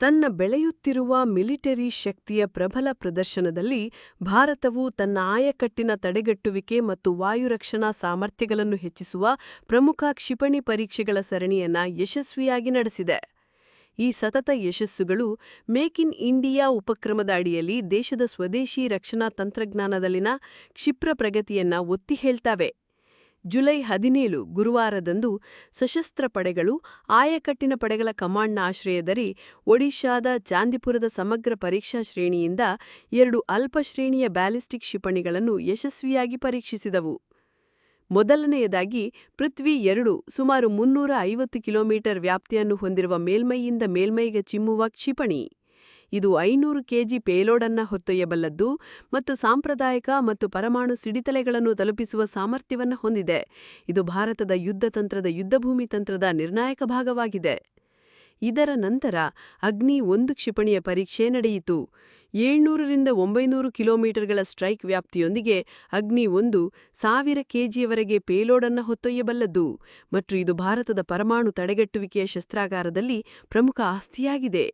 ತನ್ನ ಬೆಳೆಯುತ್ತಿರುವ ಮಿಲಿಟರಿ ಶಕ್ತಿಯ ಪ್ರಬಲ ಪ್ರದರ್ಶನದಲ್ಲಿ ಭಾರತವು ತನ್ನ ಆಯಕಟ್ಟಿನ ತಡೆಗಟ್ಟುವಿಕೆ ಮತ್ತು ವಾಯುರಕ್ಷಣಾ ಸಾಮರ್ಥ್ಯಗಳನ್ನು ಹೆಚ್ಚಿಸುವ ಪ್ರಮುಖ ಕ್ಷಿಪಣಿ ಪರೀಕ್ಷೆಗಳ ಸರಣಿಯನ್ನ ಯಶಸ್ವಿಯಾಗಿ ನಡೆಸಿದೆ. ಈ ಸತತ ಯಶಸ್ಸುಗಳು ಮೇಕ್ ಇನ್ ಇಂಡಿಯಾ ಉಪಕ್ರಮದ ಅಡಿಯಲ್ಲಿ ದೇಶದ ಸ್ವದೇಶಿ ರಕ್ಷಣಾ ತಂತ್ರಜ್ಞಾನದಲ್ಲಿನ ಕ್ಷಿಪ್ರ ಪ್ರಗತಿಯನ್ನ ಒತ್ತಿ ಹೇಳ್ತಾವೆ. ಜುಲೈ ಹದಿನೇಳು ಗುರುವಾರದಂದು ಸಶಸ್ತ್ರ ಪಡೆಗಳು ಆಯಕಟ್ಟಿನ ಪಡೆಗಳ ಕಮಾಂಡ್ನ ಆಶ್ರಯದಲ್ಲಿ ಒಡಿಶಾದ ಚಾಂದಿಪುರದ ಸಮಗ್ರ ಪರೀಕ್ಷಾ ಶ್ರೇಣಿಯಿಂದ ಎರಡು ಅಲ್ಪಶ್ರೇಣಿಯ ಬ್ಯಾಲಿಸ್ಟಿಕ್ ಕ್ಷಿಪಣಿಗಳನ್ನು ಯಶಸ್ವಿಯಾಗಿ ಪರೀಕ್ಷಿಸಿದವು. ಮೊದಲನೆಯದಾಗಿ ಪೃಥ್ವಿ ಎರಡು ಸುಮಾರು ಮುನ್ನೂರ ಐವತ್ತು ಕಿಲೋಮೀಟರ್ ವ್ಯಾಪ್ತಿಯನ್ನು ಹೊಂದಿರುವ ಮೇಲ್ಮೈಯಿಂದ ಮೇಲ್ಮೈಗೆ ಚಿಮ್ಮುವ ಕ್ಷಿಪಣಿ. ಇದು ಐನೂರು ಕೆಜಿ ಪೇಲೋಡನ್ನ ಹೊತ್ತೊಯ್ಯಬಲ್ಲದ್ದು ಮತ್ತು ಸಾಂಪ್ರದಾಯಿಕ ಮತ್ತು ಪರಮಾಣು ಸಿಡಿತಲೆಗಳನ್ನು ತಲುಪಿಸುವ ಸಾಮರ್ಥ್ಯವನ್ನು ಹೊಂದಿದೆ. ಇದು ಭಾರತದ ಯುದ್ಧ ತಂತ್ರದ ಯುದ್ಧಭೂಮಿ ತಂತ್ರದ ನಿರ್ಣಾಯಕ ಭಾಗವಾಗಿದೆ. ಇದರ ನಂತರ ಅಗ್ನಿ ಒಂದು ಕ್ಷಿಪಣಿಯ ಪರೀಕ್ಷೆ ನಡೆಯಿತು. ಏಳ್ನೂರರಿಂದ ಒಂಬೈನೂರು ಕಿಲೋಮೀಟರ್ಗಳ ಸ್ಟ್ರೈಕ್ ವ್ಯಾಪ್ತಿಯೊಂದಿಗೆ ಅಗ್ನಿ ಒಂದು ಸಾವಿರ ಕೆಜಿಯವರೆಗೆ ಪೇಲೋಡನ್ನು ಹೊತ್ತೊಯ್ಯಬಲ್ಲದ್ದು ಮತ್ತು ಇದು ಭಾರತದ ಪರಮಾಣು ತಡೆಗಟ್ಟುವಿಕೆಯ ಶಸ್ತ್ರಾಗಾರದಲ್ಲಿ ಪ್ರಮುಖ ಆಸ್ತಿಯಾಗಿದೆ.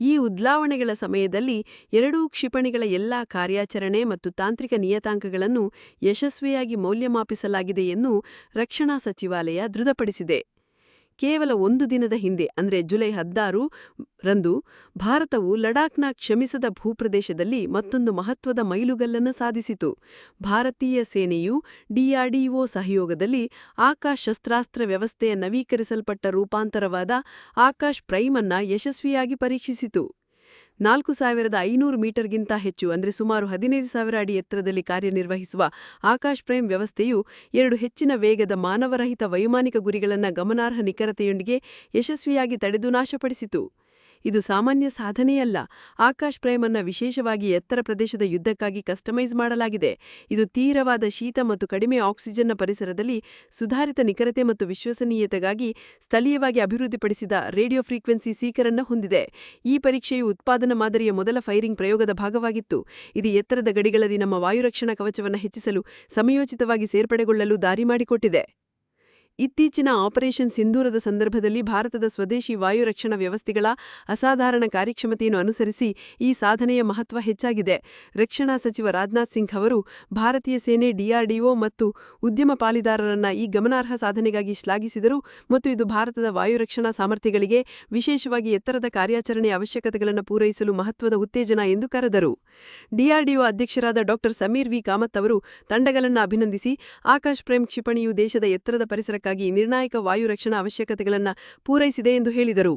ಈ ಉದ್ಲಾವಣೆಗಳ ಸಮಯದಲ್ಲಿ ಎರಡೂ ಕ್ಷಿಪಣಿಗಳ ಎಲ್ಲಾ ಕಾರ್ಯಾಚರಣೆ ಮತ್ತು ತಾಂತ್ರಿಕ ನಿಯತಾಂಕಗಳನ್ನು ಯಶಸ್ವಿಯಾಗಿ ಮೌಲ್ಯಮಾಪಿಸಲಾಗಿದೆ ಎಂದು ರಕ್ಷಣಾ ಸಚಿವಾಲಯ ದೃಢಪಡಿಸಿದೆ. ಕೇವಲ ಒಂದು ದಿನದ ಹಿಂದೆ, ಅಂದರೆ ಜುಲೈ ಹದ್ದಾರು ರಂದು, ಭಾರತವು ಲಡಾಖ್ನ ಕ್ಷಮಿಸದ ಭೂಪ್ರದೇಶದಲ್ಲಿ ಮತ್ತೊಂದು ಮಹತ್ವದ ಮೈಲುಗಲ್ಲನ್ನು ಸಾಧಿಸಿತು. ಭಾರತೀಯ ಸೇನೆಯು ಡಿಆರ್ಡಿಒ ಸಹಯೋಗದಲ್ಲಿ ಆಕಾಶ್ ಶಸ್ತ್ರಾಸ್ತ್ರ ವ್ಯವಸ್ಥೆಯ ನವೀಕರಿಸಲ್ಪಟ್ಟ ರೂಪಾಂತರವಾದ ಆಕಾಶ್ ಪ್ರೈಮ್ ಅನ್ನ ಯಶಸ್ವಿಯಾಗಿ ಪರೀಕ್ಷಿಸಿತು. ನಾಲ್ಕು ಸಾವಿರದ ಐನೂರು ಮೀಟರ್ಗಿಂತ ಹೆಚ್ಚು, ಅಂದರೆ ಸುಮಾರು ಹದಿನೈದು ಸಾವಿರ ಅಡಿ ಎತ್ತರದಲ್ಲಿ ಕಾರ್ಯನಿರ್ವಹಿಸುವ ಆಕಾಶ್ ಪ್ರೇಮ್ ವ್ಯವಸ್ಥೆಯು ಎರಡು ಹೆಚ್ಚಿನ ವೇಗದ ಮಾನವರಹಿತ ವೈಮಾನಿಕ ಗುರಿಗಳನ್ನು ಗಮನಾರ್ಹ ನಿಖರತೆಯೊಂದಿಗೆ ಯಶಸ್ವಿಯಾಗಿ ತಡೆದು ನಾಶಪಡಿಸಿತು. ಇದು ಸಾಮಾನ್ಯ ಸಾಧನೆಯಲ್ಲ. ಆಕಾಶ್ ಪ್ರೇಮನ್ನ ವಿಶೇಷವಾಗಿ ಎತ್ತರ ಪ್ರದೇಶದ ಯುದ್ಧಕ್ಕಾಗಿ ಕಸ್ಟಮೈಸ್ ಮಾಡಲಾಗಿದೆ. ಇದು ತೀರವಾದ ಶೀತ ಮತ್ತು ಕಡಿಮೆ ಆಕ್ಸಿಜನ್ನ ಪರಿಸರದಲ್ಲಿ ಸುಧಾರಿತ ನಿಖರತೆ ಮತ್ತು ವಿಶ್ವಸನೀಯತೆಗಾಗಿ ಸ್ಥಳೀಯವಾಗಿ ಅಭಿವೃದ್ಧಿಪಡಿಸಿದ ರೇಡಿಯೋ ಫ್ರೀಕ್ವೆನ್ಸಿ ಸೀಕರನ್ನ ಹೊಂದಿದೆ. ಈ ಪರೀಕ್ಷೆಯು ಉತ್ಪಾದನಾ ಮಾದರಿಯ ಮೊದಲ ಫೈರಿಂಗ್ ಪ್ರಯೋಗದ ಭಾಗವಾಗಿತ್ತು. ಇದು ಎತ್ತರದ ಗಡಿಗಳಲ್ಲಿ ನಮ್ಮ ವಾಯುರಕ್ಷಣಾ ಕವಚವನ್ನು ಹೆಚ್ಚಿಸಲು, ಸಮಯೋಚಿತವಾಗಿ ಸೇರ್ಪಡೆಗೊಳ್ಳಲು ದಾರಿ ಮಾಡಿಕೊಟ್ಟಿದೆ. ಇತ್ತೀಚಿನ ಆಪರೇಷನ್ ಸಿಂಧೂರದ ಸಂದರ್ಭದಲ್ಲಿ ಭಾರತದ ಸ್ವದೇಶಿ ವಾಯು ರಕ್ಷಣಾ ವ್ಯವಸ್ಥೆಗಳ ಅಸಾಧಾರಣ ಕಾರ್ಯಕ್ಷಮತೆಯನ್ನು ಅನುಸರಿಸಿ ಈ ಸಾಧನೆಯ ಮಹತ್ವ ಹೆಚ್ಚಾಗಿದೆ. ರಕ್ಷಣಾ ಸಚಿವ ರಾಜನಾಥ್ ಸಿಂಗ್ ಅವರು ಭಾರತೀಯ ಸೇನೆ ಡಿಆರ್ಡಿಒ ಮತ್ತು ಉದ್ಯಮ ಪಾಲಿದಾರರನ್ನ ಈ ಗಮನಾರ್ಹ ಸಾಧನೆಗಾಗಿ ಶ್ಲಾಘಿಸಿದರು ಮತ್ತು ಇದು ಭಾರತದ ವಾಯು ರಕ್ಷಣಾ ಸಾಮರ್ಥ್ಯಗಳಿಗೆ ವಿಶೇಷವಾಗಿ ಎತ್ತರದ ಕಾರ್ಯಾಚರಣೆಯ ಅವಶ್ಯಕತೆಗಳನ್ನು ಪೂರೈಸಲು ಮಹತ್ವದ ಉತ್ತೇಜನ ಎಂದು ಕರೆದರು. ಡಿಆರ್ಡಿಒ ಅಧ್ಯಕ್ಷರಾದ ಡಾ ಸಮೀರ್ ವಿ ಕಾಮತ್ ಅವರು ತಂಡಗಳನ್ನು ಅಭಿನಂದಿಸಿ, ಆಕಾಶ್ ಪ್ರೇಮ್ ಕ್ಷಿಪಣಿಯು ದೇಶದ ಎತ್ತರದ ಪರಿಸರ ಕ್ಕಾಗಿ ನಿರ್ಣಾಯಕ ವಾಯು ರಕ್ಷಣಾ ಅವಶ್ಯಕತೆಗಳನ್ನು ಪೂರೈಸಿದೆ ಎಂದು ಹೇಳಿದರು.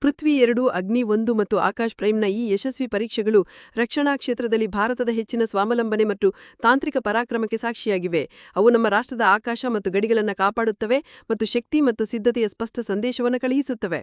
ಪೃಥ್ವಿ ಎರಡು, ಅಗ್ನಿ ಒಂದು ಮತ್ತು ಆಕಾಶ್ ಪ್ರೈಮ್ನ ಈ ಯಶಸ್ವಿ ಪರೀಕ್ಷೆಗಳು ರಕ್ಷಣಾ ಕ್ಷೇತ್ರದಲ್ಲಿ ಭಾರತದ ಹೆಚ್ಚಿನ ಸ್ವಾವಲಂಬನೆ ಮತ್ತು ತಾಂತ್ರಿಕ ಪರಾಕ್ರಮಕ್ಕೆ ಸಾಕ್ಷಿಯಾಗಿವೆ. ಅವು ನಮ್ಮ ರಾಷ್ಟ್ರದ ಆಕಾಶ ಮತ್ತು ಗಡಿಗಳನ್ನು ಕಾಪಾಡುತ್ತವೆ ಮತ್ತು ಶಕ್ತಿ ಮತ್ತು ಸಿದ್ಧತೆಯ ಸ್ಪಷ್ಟ ಸಂದೇಶವನ್ನು ಕಳುಹಿಸುತ್ತವೆ.